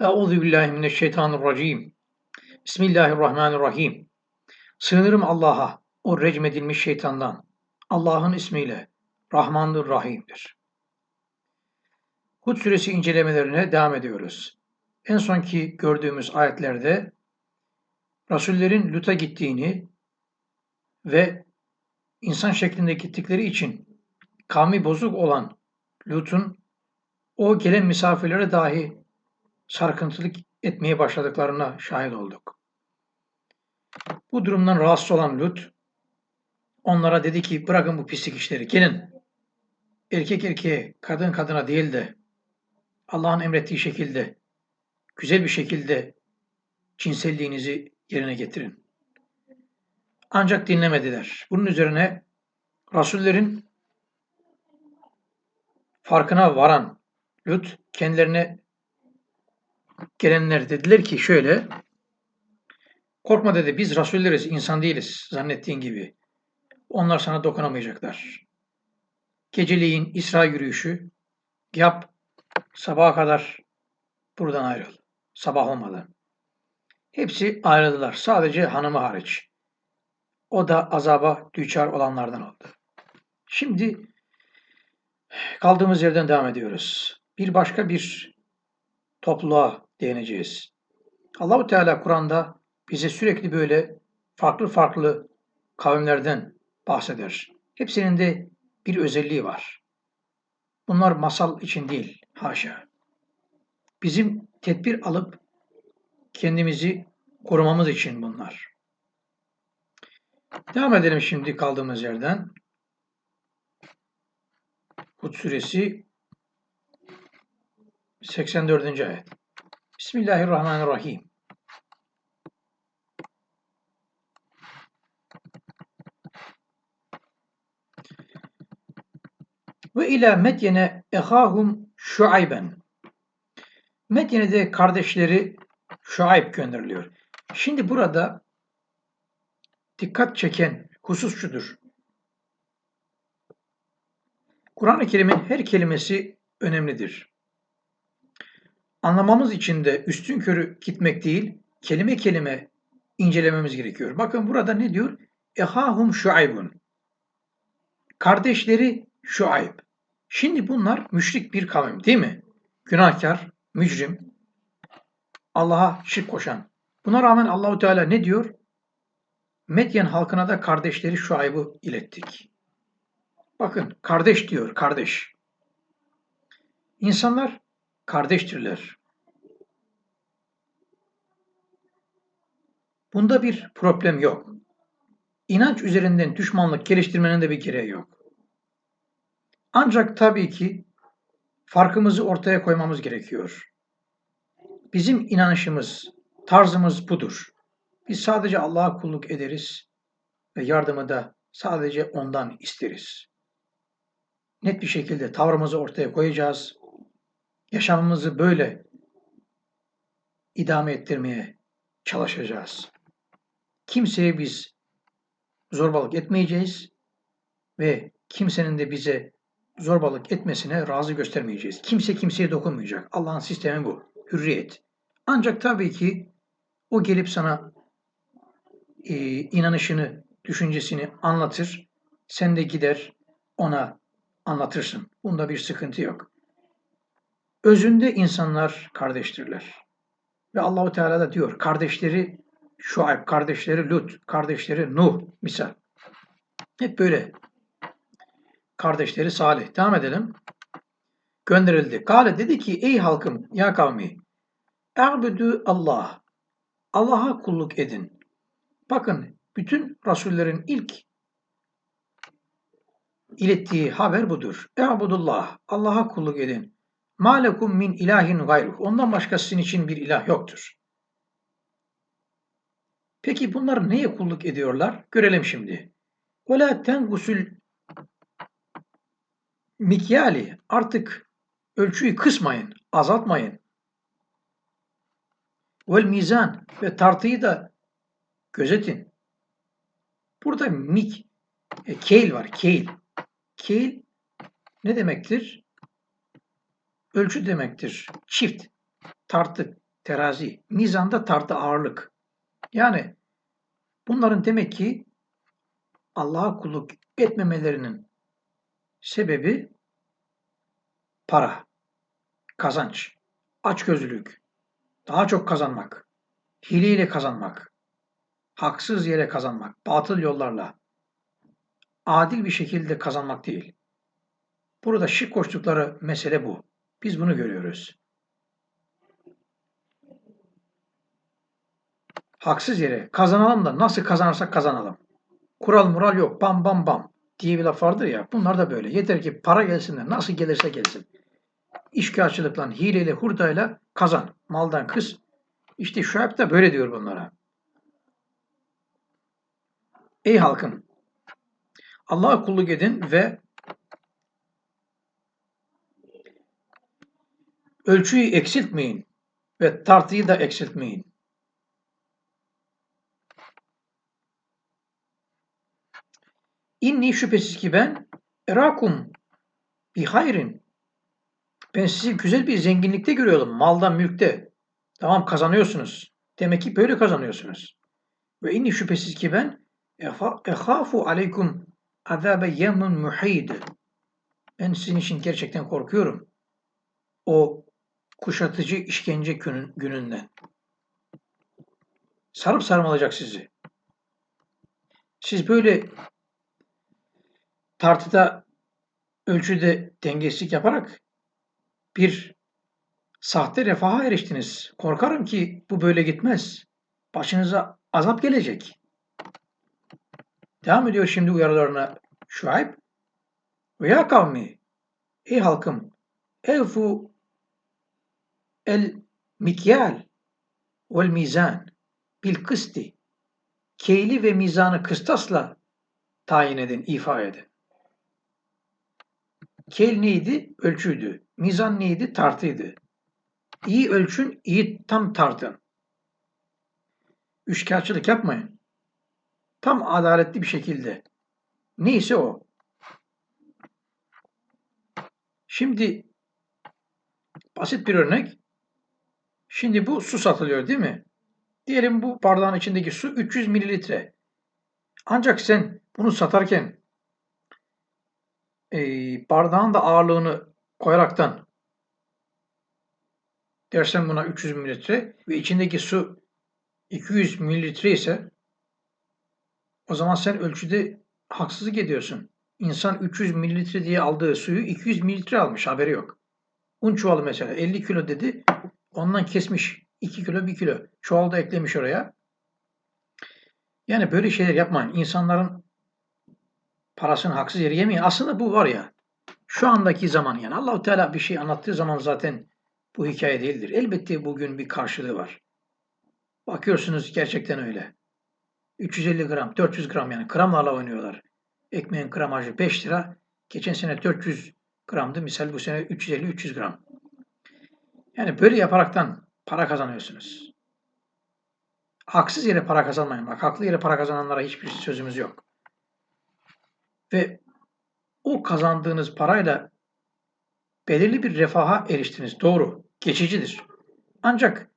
Euzu billahi mineşşeytanirracim. Bismillahirrahmanirrahim. Sığınırım Allah'a, o recmedilmiş şeytandan. Allah'ın ismiyle. Rahmandır, Rahim'dir. Hud suresi incelemelerine devam ediyoruz. En sonki gördüğümüz ayetlerde Rasullerin Lut'a gittiğini ve insan şeklinde gittikleri için kavmi bozuk olan Lut'un o gelen misafirlere dahi sarkıntılık etmeye başladıklarına şahit olduk. Bu durumdan rahatsız olan Lut onlara dedi ki bırakın bu pislik işleri gelin erkek erkeğe kadın kadına değil de Allah'ın emrettiği şekilde güzel bir şekilde cinselliğinizi yerine getirin. Ancak dinlemediler. Bunun üzerine Rasullerin farkına varan Lut kendilerine gelenler dediler ki şöyle korkma dedi biz rasulleriz insan değiliz zannettiğin gibi. Onlar sana dokunamayacaklar. Geceliğin İsra yürüyüşü yap sabaha kadar buradan ayrıl. Sabah olmadı. Hepsi ayrıldılar. Sadece hanımı hariç. O da azaba düçar olanlardan oldu. Şimdi kaldığımız yerden devam ediyoruz. Bir başka bir topluluğa değineceğiz. Allahu Teala Kur'an'da bize sürekli böyle farklı farklı kavimlerden bahseder. Hepsinin de bir özelliği var. Bunlar masal için değil, haşa. Bizim tedbir alıp kendimizi korumamız için bunlar. Devam edelim şimdi kaldığımız yerden. Hud suresi 84. ayet. Bismillahirrahmanirrahim. Ve ila Medyene ehahum Şuayben. Medyene'de kardeşleri Şuayb gönderiliyor. Şimdi burada dikkat çeken husus şudur. Kur'an-ı Kerim'in her kelimesi önemlidir anlamamız için de üstün körü gitmek değil, kelime kelime incelememiz gerekiyor. Bakın burada ne diyor? Ehahum şuaybun. Kardeşleri Şuayb. Şimdi bunlar müşrik bir kavim değil mi? Günahkar, mücrim, Allah'a şirk koşan. Buna rağmen Allahu Teala ne diyor? Medyen halkına da kardeşleri Şuayb'ı ilettik. Bakın kardeş diyor, kardeş. İnsanlar kardeştirler. Bunda bir problem yok. İnanç üzerinden düşmanlık geliştirmenin de bir gereği yok. Ancak tabii ki farkımızı ortaya koymamız gerekiyor. Bizim inanışımız, tarzımız budur. Biz sadece Allah'a kulluk ederiz ve yardımı da sadece ondan isteriz. Net bir şekilde tavrımızı ortaya koyacağız yaşamımızı böyle idame ettirmeye çalışacağız. Kimseye biz zorbalık etmeyeceğiz ve kimsenin de bize zorbalık etmesine razı göstermeyeceğiz. Kimse kimseye dokunmayacak. Allah'ın sistemi bu. Hürriyet. Ancak tabii ki o gelip sana e, inanışını, düşüncesini anlatır. Sen de gider ona anlatırsın. Bunda bir sıkıntı yok. Özünde insanlar kardeştirler. Ve Allahu Teala da diyor kardeşleri Şuayb, kardeşleri Lut, kardeşleri Nuh misal. Hep böyle. Kardeşleri Salih. Devam edelim. Gönderildi. Kale dedi ki ey halkım ya kavmi E'budu Allah. Allah'a kulluk edin. Bakın bütün rasullerin ilk ilettiği haber budur. E'budullah. Allah'a kulluk edin. Ma lekum min ilahin gayruh. Ondan başka sizin için bir ilah yoktur. Peki bunlar neye kulluk ediyorlar? Görelim şimdi. Ve la tengusül mikyali. Artık ölçüyü kısmayın, azaltmayın. Vel mizan ve tartıyı da gözetin. Burada mik, e, keil var, keil. Keil ne demektir? Ölçü demektir. Çift, tartı. terazi, mizanda tartı ağırlık. Yani bunların demek ki Allah'a kulluk etmemelerinin sebebi para, kazanç, açgözlülük, daha çok kazanmak, hileyle kazanmak, haksız yere kazanmak, batıl yollarla, adil bir şekilde kazanmak değil. Burada şirk koştukları mesele bu. Biz bunu görüyoruz. Haksız yere kazanalım da nasıl kazanırsak kazanalım. Kural mural yok. Bam bam bam diye bir laf vardır ya. Bunlar da böyle. Yeter ki para gelsin de nasıl gelirse gelsin. İşgalçılıkla, hileyle, hurdayla kazan. Maldan kız. İşte Şuayb da böyle diyor bunlara. Ey halkım! Allah'a kulluk edin ve ölçüyü eksiltmeyin ve tartıyı da eksiltmeyin. İnni şüphesiz ki ben erakum bi hayrin. Ben sizi güzel bir zenginlikte görüyorum. Maldan, mülkte. Tamam kazanıyorsunuz. Demek ki böyle kazanıyorsunuz. Ve inni şüphesiz ki ben ehafu aleykum azabe yemun muhid. Ben sizin için gerçekten korkuyorum. O kuşatıcı işkence gününden. Sarıp sarmalacak sizi. Siz böyle tartıda ölçüde dengesizlik yaparak bir sahte refaha eriştiniz. Korkarım ki bu böyle gitmez. Başınıza azap gelecek. Devam ediyor şimdi uyarılarına Şuayb. Ve ya kavmi, ey halkım, evfu el mikyal vel mizan bil kısti. Keyli ve mizanı kıstasla tayin edin, ifa edin. Kel neydi? Ölçüydü. Mizan neydi? Tartıydı. İyi ölçün, iyi tam tartın. Üçkağıtçılık yapmayın. Tam adaletli bir şekilde. Neyse o. Şimdi basit bir örnek. Şimdi bu su satılıyor değil mi? Diyelim bu bardağın içindeki su 300 mililitre. Ancak sen bunu satarken e, bardağın da ağırlığını koyaraktan dersen buna 300 mililitre ve içindeki su 200 mililitre ise o zaman sen ölçüde haksızlık ediyorsun. İnsan 300 mililitre diye aldığı suyu 200 mililitre almış haberi yok. Un çuvalı mesela 50 kilo dedi ondan kesmiş 2 kilo 1 kilo çuval da eklemiş oraya. Yani böyle şeyler yapmayın. İnsanların parasını haksız yere yemeyin. Aslında bu var ya şu andaki zaman yani Allahu Teala bir şey anlattığı zaman zaten bu hikaye değildir. Elbette bugün bir karşılığı var. Bakıyorsunuz gerçekten öyle. 350 gram, 400 gram yani gramlarla oynuyorlar. Ekmeğin gramajı 5 lira. Geçen sene 400 gramdı. Misal bu sene 350-300 gram. Yani böyle yaparaktan para kazanıyorsunuz. Haksız yere para kazanmayın. Bak haklı yere para kazananlara hiçbir sözümüz yok. Ve o kazandığınız parayla belirli bir refaha eriştiniz. Doğru. Geçicidir. Ancak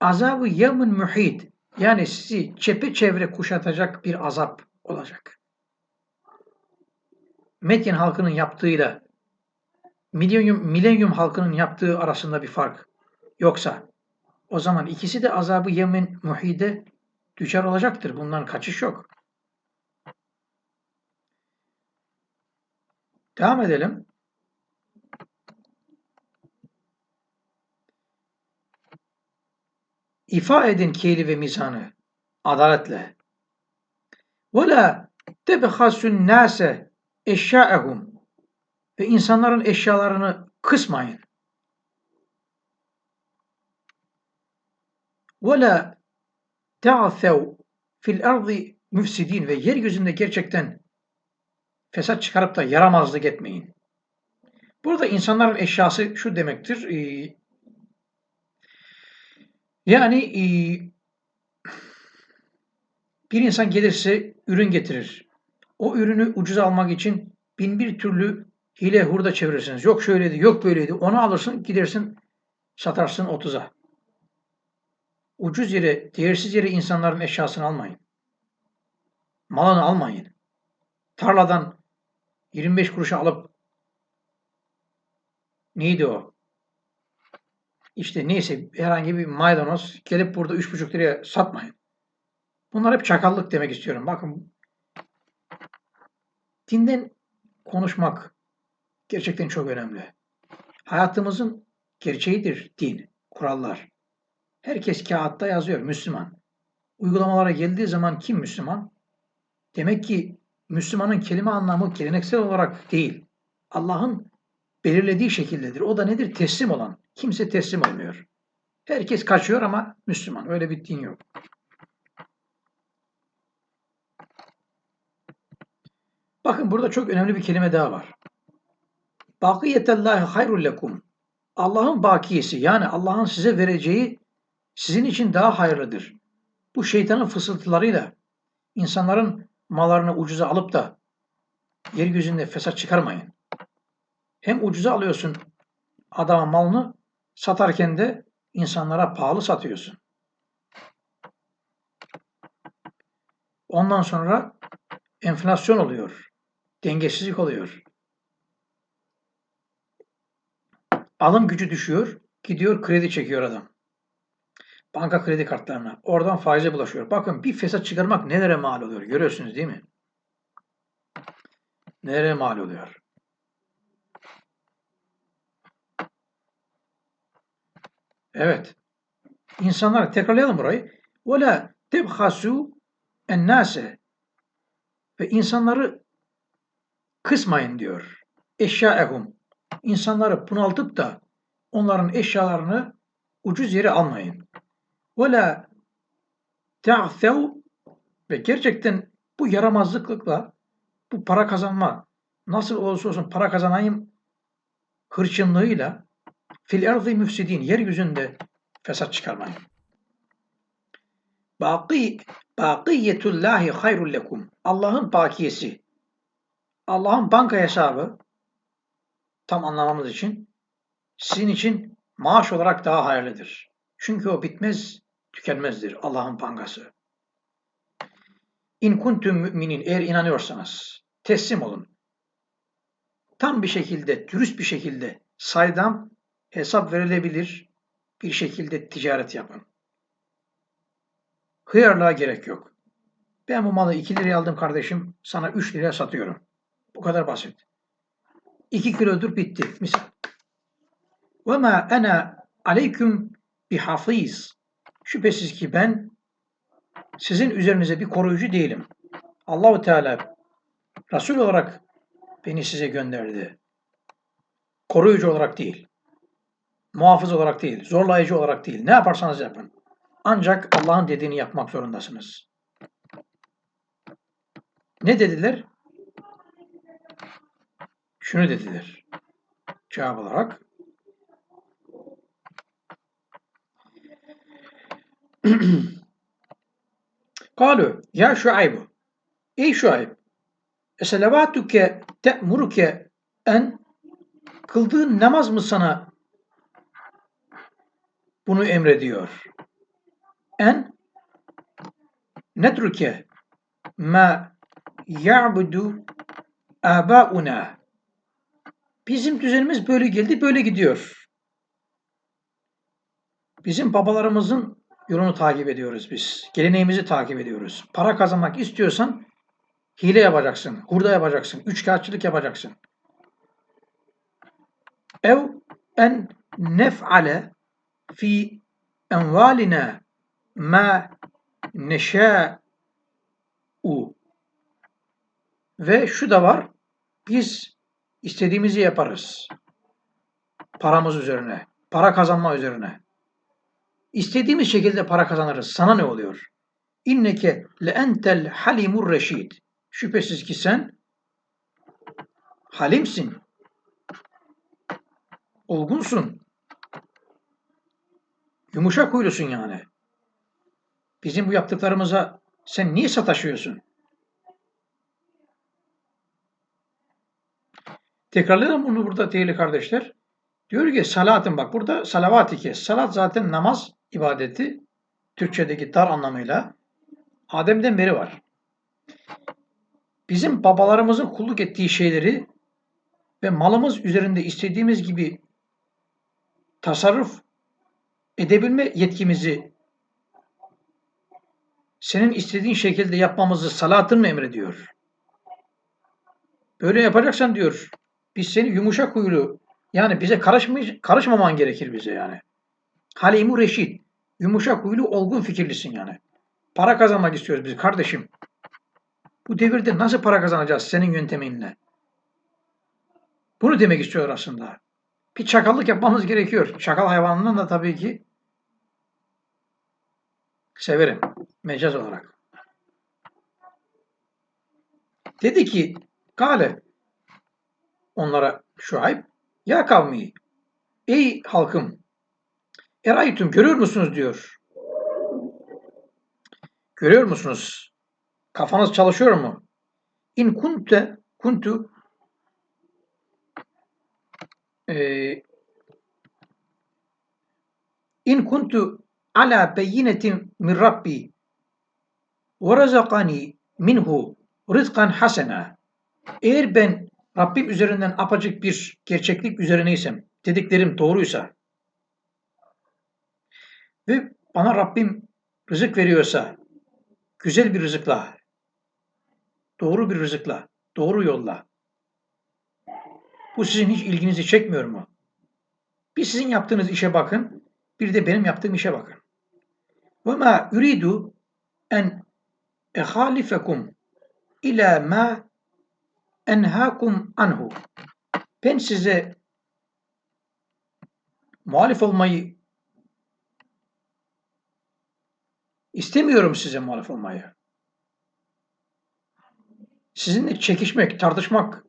azabı yevmin muhit yani sizi çepeçevre kuşatacak bir azap olacak. Medyen halkının yaptığıyla milenyum, milenyum halkının yaptığı arasında bir fark yoksa o zaman ikisi de azabı yemin muhide düşer olacaktır. Bundan kaçış yok. Devam edelim. İfa edin keyli ve mizanı adaletle. Ve la tebhasun nase eşyaehum ve insanların eşyalarını kısmayın. La ta'thav fil ardı müfsidin ve yeryüzünde gerçekten fesat çıkarıp da yaramazlık etmeyin. Burada insanların eşyası şu demektir. Yani bir insan gelirse ürün getirir. O ürünü ucuz almak için bin bir türlü hile hurda çevirirsiniz. Yok şöyleydi, yok böyleydi. Onu alırsın, gidersin, satarsın 30'a. Ucuz yere, değersiz yere insanların eşyasını almayın. Malını almayın. Tarladan 25 kuruşa alıp neydi o? İşte neyse herhangi bir maydanoz gelip burada 3,5 liraya satmayın. Bunlar hep çakallık demek istiyorum. Bakın dinden konuşmak gerçekten çok önemli. Hayatımızın gerçeğidir din, kurallar. Herkes kağıtta yazıyor Müslüman. Uygulamalara geldiği zaman kim Müslüman? Demek ki Müslümanın kelime anlamı geleneksel olarak değil. Allah'ın belirlediği şekildedir. O da nedir? Teslim olan. Kimse teslim olmuyor. Herkes kaçıyor ama Müslüman. Öyle bir din yok. Bakın burada çok önemli bir kelime daha var. Bakiyetellahi hayrul lekum. Allah'ın bakiyesi yani Allah'ın size vereceği sizin için daha hayırlıdır. Bu şeytanın fısıltılarıyla insanların mallarını ucuza alıp da yeryüzünde fesat çıkarmayın. Hem ucuza alıyorsun adamın malını satarken de insanlara pahalı satıyorsun. Ondan sonra enflasyon oluyor. Dengesizlik oluyor. Alım gücü düşüyor. Gidiyor kredi çekiyor adam. Banka kredi kartlarına. Oradan faize bulaşıyor. Bakın bir fesat çıkarmak nelere mal oluyor. Görüyorsunuz değil mi? Nereye mal oluyor? Evet. İnsanlar tekrarlayalım burayı. Ve la tebhasu ennase ve insanları kısmayın diyor. Eşya Eşyaehum. İnsanları bunaltıp da onların eşyalarını ucuz yere almayın. Ve la ve gerçekten bu yaramazlıkla bu para kazanma nasıl olursa olsun para kazanayım hırçınlığıyla fil erzi müfsidin yeryüzünde fesat çıkarmayın. Baki bakiyetullahi hayrul lekum. Allah'ın bakiyesi. Allah'ın banka hesabı tam anlamamız için sizin için maaş olarak daha hayırlıdır. Çünkü o bitmez tükenmezdir Allah'ın bankası. İn kuntum müminin eğer inanıyorsanız teslim olun. Tam bir şekilde, dürüst bir şekilde saydam hesap verilebilir bir şekilde ticaret yapın. Hıyarlığa gerek yok. Ben bu malı 2 liraya aldım kardeşim, sana 3 liraya satıyorum. Bu kadar basit. 2 kilodur bitti. Misal. Ve ma ana aleyküm bihafiz. Şüphesiz ki ben sizin üzerinize bir koruyucu değilim. Allahu Teala Resul olarak beni size gönderdi. Koruyucu olarak değil. Muhafız olarak değil. Zorlayıcı olarak değil. Ne yaparsanız yapın. Ancak Allah'ın dediğini yapmak zorundasınız. Ne dediler? Şunu dediler. Cevap olarak Kalu ya Şuayb Ey Şuayb Eselavatuke te'muruke en kıldığın namaz mı sana bunu emrediyor? En netruke ma ya'budu abauna Bizim düzenimiz böyle geldi, böyle gidiyor. Bizim babalarımızın yolunu takip ediyoruz biz. Geleneğimizi takip ediyoruz. Para kazanmak istiyorsan hile yapacaksın, hurda yapacaksın, üçkağıtçılık yapacaksın. Ev en nef'ale fi envalina ma neşâ'u ve şu da var. Biz istediğimizi yaparız. Paramız üzerine, para kazanma üzerine. İstediğimiz şekilde para kazanırız. Sana ne oluyor? İnneke le entel halimur reşid. Şüphesiz ki sen halimsin. Olgunsun. Yumuşak huylusun yani. Bizim bu yaptıklarımıza sen niye sataşıyorsun? Tekrarlayalım bunu burada değerli kardeşler. Diyor ki salatın bak burada salavat iki. Salat zaten namaz ibadeti. Türkçedeki dar anlamıyla Adem'den beri var. Bizim babalarımızın kulluk ettiği şeyleri ve malımız üzerinde istediğimiz gibi tasarruf edebilme yetkimizi senin istediğin şekilde yapmamızı salatın mı emrediyor? Böyle yapacaksan diyor, biz seni yumuşak huylu, yani bize karışmay karışmaman gerekir bize yani. Halimu reşit, yumuşak huylu, olgun fikirlisin yani. Para kazanmak istiyoruz biz kardeşim. Bu devirde nasıl para kazanacağız senin yönteminle? Bunu demek istiyor aslında. Bir çakallık yapmamız gerekiyor. Çakal hayvanından da tabii ki severim mecaz olarak. Dedi ki Kale onlara Şuayb ya kavmi ey halkım eraytüm görüyor musunuz diyor. Görüyor musunuz? Kafanız çalışıyor mu? İn kunte kuntu e, in kuntu ala beyinetin min Rabbi ve razakani minhu rızkan hasena eğer ben Rabbim üzerinden apacık bir gerçeklik üzerineysem, dediklerim doğruysa ve bana Rabbim rızık veriyorsa, güzel bir rızıkla, doğru bir rızıkla, doğru yolla, bu sizin hiç ilginizi çekmiyor mu? Bir sizin yaptığınız işe bakın, bir de benim yaptığım işe bakın. Ve ma uridu en ehalifekum ila ma enhakum anhu. Ben size muhalif olmayı istemiyorum size muhalif olmayı. Sizinle çekişmek, tartışmak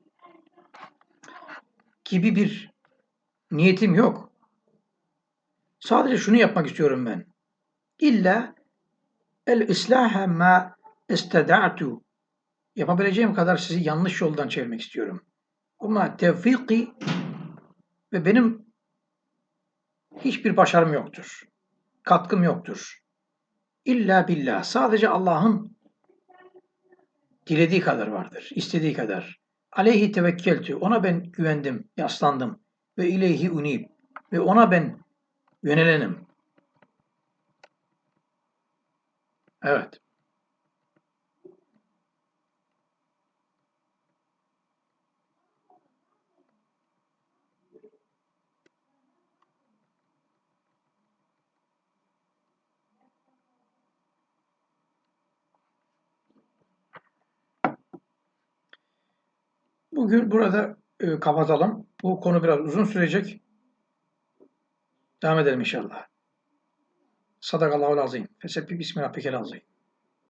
gibi bir niyetim yok. Sadece şunu yapmak istiyorum ben. İlla el islaha ma isteda'tu yapabileceğim kadar sizi yanlış yoldan çevirmek istiyorum. Ama tevfiki ve benim hiçbir başarım yoktur. Katkım yoktur. İlla billah. Sadece Allah'ın dilediği kadar vardır. istediği kadar. Aleyhi tevekkeltü. Ona ben güvendim, yaslandım. Ve ileyhi unib. Ve ona ben yönelenim. Evet. Bugün burada e, kapatalım. Bu konu biraz uzun sürecek. Devam edelim inşallah. Sadakallahu azim. Fesebbih bismillah pekel azim.